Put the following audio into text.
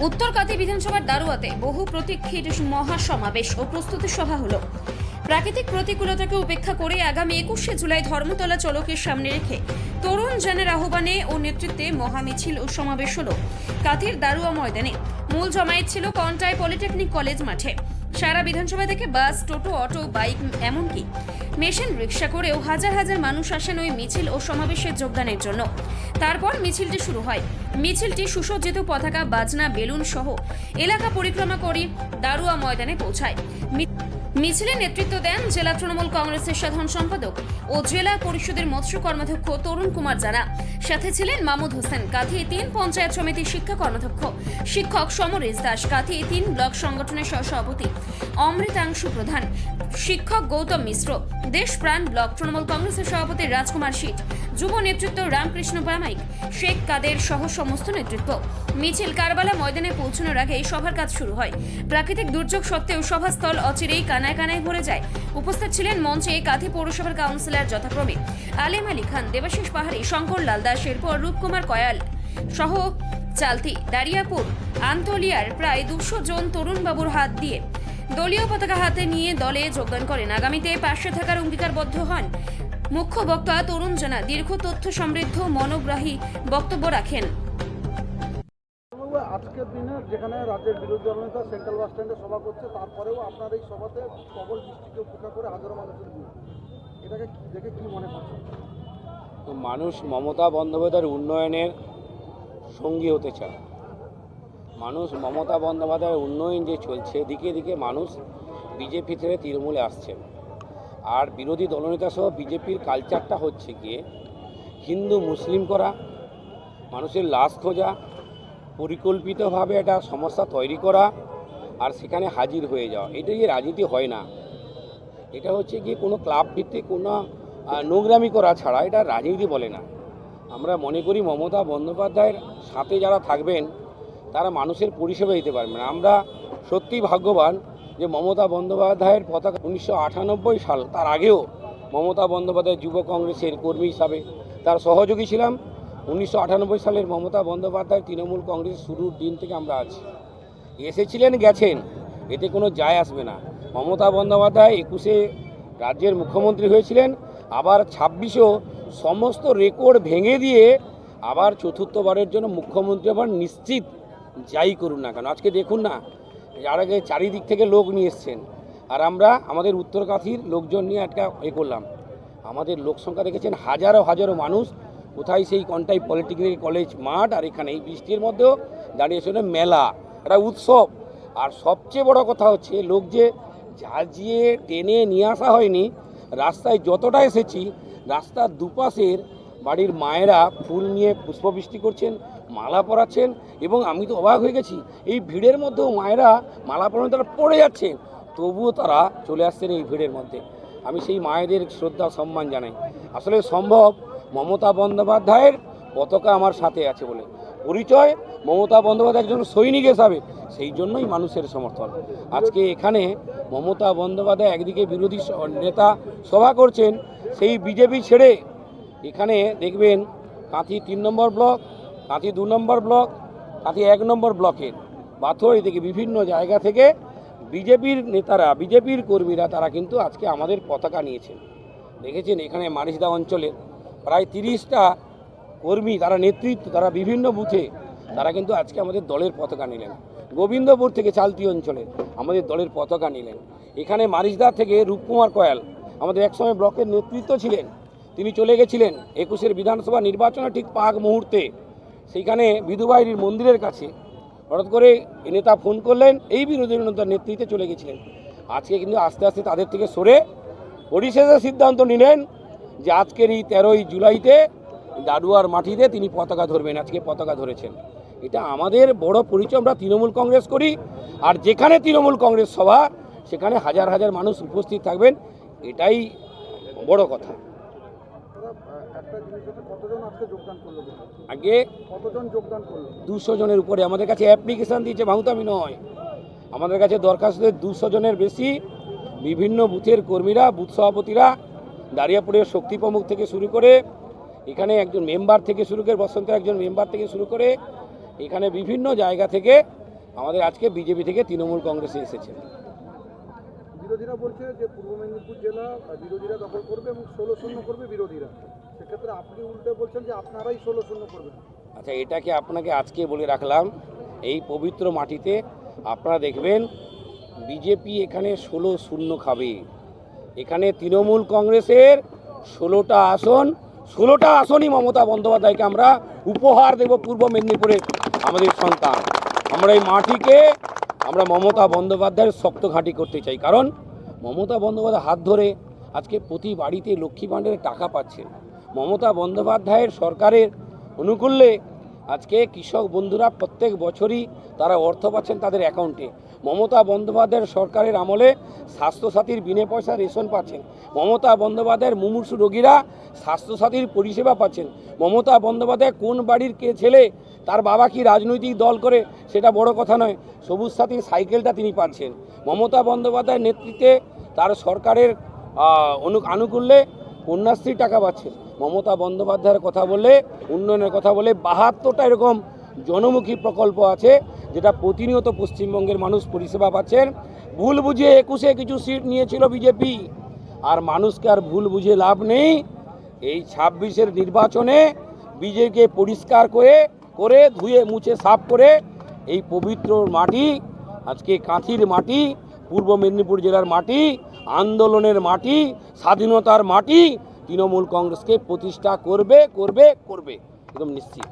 উত্তরকাতি বিধানসভার দারুয়াতে বহু প্রতীক্ষিত মহাসমাবেশ ও প্রস্তুতি সভা হলো। প্রাকৃতিক প্রতিকূলতাকে উপেক্ষা করে আগামী একুশে জুলাই ধর্মতলা চলকের সামনে রেখে তরুণ জনের আহ্বানে ও নেতৃত্বে মহামিছিল ও সমাবেশ হল। কাথির দারুয়া ময়দানে মূল জমায়েত ছিল কন্টায় পলিটেকনিক কলেজ মাঠে। সারা বিধানসভা থেকে বাস, টোটো, অটো, বাইক এমনকি মেশিন রিক্সা করেও হাজার হাজার মানুষ আসেন ওই মিছিল ও সমাবেশে যোগদানের জন্য। তারপর মিছিলটি শুরু হয়। মিছিলটি সুসজ্জিত পতাকা, বাজনা, বেলুন সহ এলাকা পরিক্রমা করে দারুয়া ময়দানে পৌঁছায়। মিছিলে নেতৃত্ব দেন জেলা তৃণমূল কংগ্রেসের সাধারণ সম্পাদক ও জেলা পরিষদের মৎস্য কর্মাধ্যক্ষ তরুণ কুমার জানা। সাথে ছিলেন মামুদ হোসেন কাঁথি তিন, পঞ্চায়েত সমিতির শিক্ষা কর্মাধ্যক্ষ শিক্ষক সমরেশ দাস কাথি তিন, ব্লক সংগঠনের সহসভাপতি অমৃতাংশু প্রধান শিক্ষক গৌতম মিশ্র। দেশপ্রাণ ব্লক তৃণমূল কংগ্রেসের সভাপতি রাজকুমার শীত যুব নেতৃত্ব রামকৃষ্ণ প্রামাইক শেখ কাদের সহ সমস্ত নেতৃত্ব। মিছিল কারবালা ময়দানে পৌঁছানোর আগেই সভার কাজ শুরু হয়। প্রাকৃতিক দুর্যোগ সত্ত্বেও সভাস্থল অচিরেই কানায় কানায় ভরে যায়। উপস্থিত ছিলেন মঞ্চে কাঁথি পৌরসভার কাউন্সিলর যথাক্রমে আলেম আলী খান, দেবাশিস পাহাড়ি, শঙ্কর লাল দাস, এরপর রূপকুমার কয়াল সহ চালতি দারিয়াপুর, আন্তলিয়ার প্রায় দুশো জন তরুণবাবুর হাত দিয়ে দলীয় পতাকা হাতে নিয়ে দলে যোগদান করেন। আগামীতে পাশে থাকার অঙ্গীকারবদ্ধ হন মুখ্য বক্তা তরুণ জানা দীর্ঘ তথ্য সমৃদ্ধ মনোগ্রাহী বক্তব্য রাখেন। আজকের দিনে যেখানে রাজ্যের বিরোধী দলনেতা সেন্ট্রাল বাস স্ট্যান্ডে সভা করছে তারপরেও আপনার এই সভাতে প্রবল বৃষ্টিকে উপেক্ষা করে হাজারো মানুষের ভিড়। এটাকে দেখে কি মনে করছেন? তো মানুষ মমতা বন্দ্যোপাধ্যায়ের উন্নয়নের সঙ্গী হতে চায়। মানুষ মমতা বন্দ্যোপাধ্যায়ের উন্নয়ন যে চলছে দিকে দিকে মানুষ বিজেপি থেকে তৃণমূলে আসছে আর বিরোধী দলনেতা সহ বিজেপির কালচারটা হচ্ছে গিয়ে হিন্দু, মুসলিম করা, মানুষের লাশ খোঁজা, পরিকল্পিতভাবে একটা সমস্যা তৈরি করা আর সেখানে হাজির হয়ে যাওয়া। এটা যে রাজনীতি হয় না। এটা হচ্ছে গিয়ে কোনো ক্লাব ভিত্তিক কোনো নোংরামি করা ছাড়া এটা রাজনীতি বলে না। আমরা মনে করি মমতা বন্দ্যোপাধ্যায়ের সাথে যারা থাকবেন, তারা মানুষের পরিষেবা দিতে পারবেন। আমরা সত্যি ভাগ্যবান যে মমতা বন্দ্যোপাধ্যায়ের পতাকা উনিশশো আটানব্বই সাল, তার আগেও মমতা বন্দ্যোপাধ্যায় যুব কংগ্রেসের কর্মী হিসাবে তার সহযোগী ছিলাম। উনিশশো আটানব্বই সালের মমতা বন্দ্যোপাধ্যায় তৃণমূল কংগ্রেস শুরুর দিন থেকে আমরা আছি। এসেছিলেন, গেছেন, এতে কোনো যায় আসবে না। মমতা বন্দ্যোপাধ্যায় একুশে রাজ্যের মুখ্যমন্ত্রী হয়েছিলেন, আবার ছাব্বিশেও সমস্ত রেকর্ড ভেঙে দিয়ে আবার চতুর্থবারের জন্য মুখ্যমন্ত্রী আবার নিশ্চিত যাই করুন না কেন। আজকে দেখুন না যার আগে চারিদিক থেকে লোক নিয়ে এসছেন। আর আমরা আমাদের উত্তরকাথির লোকজন নিয়ে একটা এ করলাম। আমাদের লোক সংখ্যা দেখেছেন হাজারো হাজারো মানুষ। কোথায় সেই কন্টাই পলিটেকনিক কলেজ মাঠ আর এখানে এই বৃষ্টির মধ্যেও দাঁড়িয়ে মেলা, একটা উৎসব। আর সবচেয়ে বড় কথা হচ্ছে, লোক যে ঝাঁঝিয়ে টেনে নিয়ে আসা হয়নি, রাস্তায় যতটা এসেছি, রাস্তার দুপাশের বাড়ির মায়েরা ফুল নিয়ে পুষ্পবৃষ্টি করছেন। মালা পরাচ্ছেন এবং আমি তো অবাক হয়ে গেছি, এই ভিড়ের মধ্যেও মায়েরা মালা পরানো তারা পড়ে যাচ্ছেন। তবুও তারা চলে আসছেন এই ভিড়ের মধ্যে। আমি সেই মায়েদের শ্রদ্ধা, সম্মান জানাই। আসলে সম্ভব, মমতা বন্দ্যোপাধ্যায়ের পতাকা আমার সাথে আছে বলে। পরিচয়, মমতা বন্দ্যোপাধ্যায় একজন সৈনিক হিসাবে। সেই জন্যই মানুষের সমর্থন। আজকে এখানে মমতা বন্দ্যোপাধ্যায় একদিকে বিরোধী নেতা সভা করছেন, সেই বিজেপি ছেড়ে এখানে দেখবেন কাঁথি তিন নম্বর ব্লক কাঁথি দু নম্বর ব্লক, কাঁথি এক নম্বর ব্লকের বাথরি থেকে বিভিন্ন জায়গা থেকে বিজেপির নেতারা, বিজেপির কর্মীরা তারা কিন্তু আজকে আমাদের পতাকা নিয়েছেন। দেখেছেন এখানে মারিসদা অঞ্চলে প্রায় তিরিশটা কর্মী তারা নেতৃত্ব, তারা বিভিন্ন বুথে তারা কিন্তু আজকে আমাদের দলের পতাকা নিলেন। গোবিন্দপুর থেকে চালতি অঞ্চলে আমাদের দলের পতাকা নিলেন। এখানে মারিসদা থেকে রূপকুমার কয়াল আমাদের একসময় ব্লকের নেতৃত্ব ছিলেন। তিনি চলে গেছিলেন একুশের বিধানসভা নির্বাচনে ঠিক পাক মুহূর্তে। সেইখানে বিধুবাহিনীর মন্দিরের কাছে হঠাৎ করে নেতা ফোন করলেন, এই বিরোধী নেতার নেতৃত্বে চলে গেছিলেন। আজকে কিন্তু আস্তে আস্তে তাদের থেকে সরে পরিশেষে সিদ্ধান্ত নিলেন যে আজকের এই তেরোই জুলাইতে দাডুয়ার মাটিতে তিনি পতাকা ধরবেন, আজকে পতাকা ধরেছেন। এটা আমাদের বড় পরিচয়, আমরা তৃণমূল কংগ্রেস করি আর যেখানে তৃণমূল কংগ্রেস সভা, সেখানে হাজার হাজার মানুষ উপস্থিত থাকবেন, এটাই বড় কথা দাদা, আহ, একটা জিনিস হচ্ছে কতজন আজকে যোগদান করল বলুন? আগে কতজন যোগদান করল? দুশো জনের উপরে। আমাদের কাছে অ্যাপ্লিকেশান দিয়েছে ভাঙতামি নয়। আমাদের কাছে দরখাস্তের দুশো জনের বেশি। বিভিন্ন বুথের কর্মীরা বুথ সভাপতিরা দাঁড়িয়াপুরের শক্তি প্রমুখ থেকে শুরু করে এখানে একজন মেম্বার থেকে শুরু করে বসন্তের একজন মেম্বার থেকে শুরু করে এখানে বিভিন্ন জায়গা থেকে আমাদের আজকে বিজেপি থেকে তৃণমূল কংগ্রেসে এসেছেন বিরোধীরা বলছে যে পূর্ব মেদিনীপুর জেলা বিরোধীরা দখল করবে এবং ষোলো শূন্য করবে বিরোধীরা। সেক্ষেত্রে আপনি উল্টে বলছেন যে আপনারাই ষোলো শূন্য করবেন। আচ্ছা এটাকে আপনাকে আজকে বলে রাখলাম? এই পবিত্র মাটিতে আপনারা দেখবেন বিজেপি এখানে ষোলো শূন্য খাবে। এখানে তৃণমূল কংগ্রেসের ষোলোটা আসন, ষোলোটা আসনই মমতা বন্দ্যোপাধ্যায়কে আমরা উপহার দেব পূর্ব মেদিনীপুরে আমাদের সন্তান। আমরা এই মাটিকে আমরা মমতা বন্দ্যোপাধ্যায়ের শক্ত ঘাঁটি করতে চাই। কারণ মমতা বন্দ্যোপাধ্যায় হাত ধরে আজকে প্রতি বাড়িতে লক্ষ্মী ভাণ্ডারের টাকা পাচ্ছে। মমতা বন্দ্যোপাধ্যায়ের সরকারের অনুকূল্যে আজকে কৃষক বন্ধুরা প্রত্যেক বছরই তারা অর্থ পাচ্ছেন তাদের অ্যাকাউন্টে। মমতা বন্দ্যোপাধ্যায়ের সরকারের আমলে স্বাস্থ্যসাথীর বিনে পয়সা রেশন পাচ্ছেন। মমতা বন্দ্যোপাধ্যায়ের মুমূর্ষু রোগীরা স্বাস্থ্যসাথীর পরিষেবা পাচ্ছেন। মমতা বন্দ্যোপাধ্যায় কোন বাড়ির কে ছেলে, তার বাবা কি রাজনৈতিক দল করে, সেটা বড় কথা নয়, সবুজ সাথীর সাইকেলটা তিনি পাচ্ছেন। মমতা বন্দ্যোপাধ্যায়ের নেতৃত্বে তার সরকারের অনু, আনুকূল্যে কন্যাশ্রী টাকা পাচ্ছেন মমতা বন্দ্যোপাধ্যায়ের কথা বলে, উন্নয়নের কথা বলে, বাহাত্তরটা এরকম জনমুখী প্রকল্প আছে, যেটা প্রতিনিয়ত পশ্চিমবঙ্গের মানুষ পরিষেবা পাচ্ছেন। ভুল বুঝে একুশে কিছু সিট নিয়েছিল বিজেপি। আর মানুষকে আর ভুল বুঝে লাভ নেই। এই ছাব্বিশের নির্বাচনে বিজেপিকে পরিষ্কার করে করে ধুয়ে, মুছে, সাফ করে এই পবিত্র মাটি, আজকে কাঁথির মাটি, পূর্ব মেদিনীপুর জেলার মাটি আন্দোলনের মাটি স্বাধীনতার মাটি তৃণমূল কংগ্রেসকে প্রতিষ্ঠা করবে করবে করবে একদম নিশ্চিত।